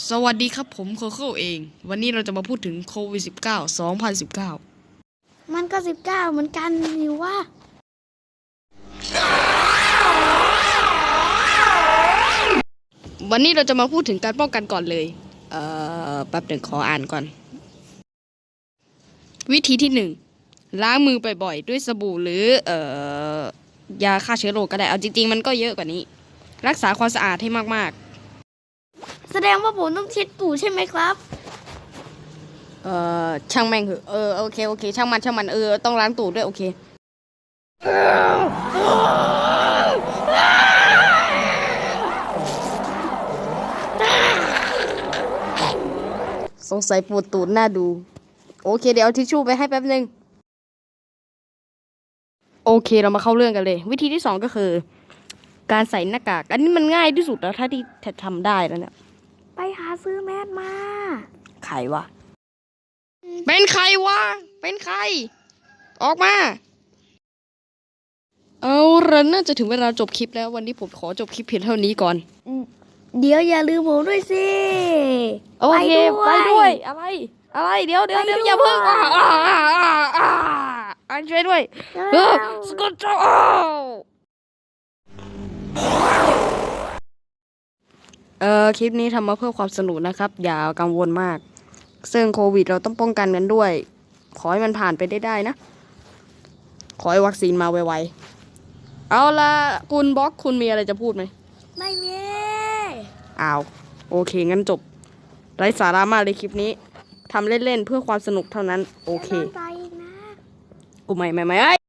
สวัสดีครับผมโคโค่เอง วันนี้เราจะมาพูดถึงโควิด -19 2019 มันก็สิบเก้าเหมือนกันนี่ว่า วันนี้เราจะมาพูดถึงการป้องกันก่อนเลย เอ่อแป๊บหนึ่งขออ่านก่อน วิธีที่หนึ่งล้างมือบ่อยๆด้วยสบู่หรือ เอ่อ ยาฆ่าเชื้อโรคก็ได้ เอาจริงๆ มันก็เยอะกว่านี้ รักษาความสะอาดให้มากแส ดงว่าผมต้องเช็ดตูดใช่ไหมครับ เอ่อช่างแม่งเหอะเออโอเคโอเค ช่างมันช่างมันเออต้องล้างตูดด้วยโอเคสงสัยปวดตูดหน้าดู โอเค เดี๋ยวเอาทิชชู่ไปให้แป๊บนึง โอเคเรามาเข้าเรื่องกันเลย วิธีที่สองก็คือ การใส่หน้ากาก อันนี้มันง่ายที่สุดแล้วถ้าที่ทำได้แล้วเนี่ย ไปหาซื้อแมสมาใครวะ เป็นใครวะ เป็นใคร ออกมา เอาละน่าจะถึงเวลาจบคลิปแล้ววันนี้ผมขอจบคลิปเพียงเท่านี้ก่อน เดี๋ยวอย่าลืมผมด้วยสิ โอเค ไปด้วย อะไร อะไร เดี๋ยวเดี๋ยวเดี๋ยวอย่าเพิ่งอ่าอ่าอ่าอ่าอ่าอ่าช่วยด้วยเออสกุตเตอร์ เออคลิปนี้ทำมาเพื่อความสนุกนะครับ อย่ากังวลมาก ซึ่งโควิดเราต้องป้องกันกันด้วย ขอให้มันผ่านไปได้ได้นะ ขอให้วัคซีนมาไวๆ เอาละคุณบล็อกคุณมีอะไรจะพูดไหมไม่มีอ้าว โอเค งั้นจบ ไร้สาระมากเลยคลิปนี้ทำเล่นๆเพื่อความสนุกเท่านั้น โอเคใจอีกนะกูไม่ไม่ไม่เอ้ย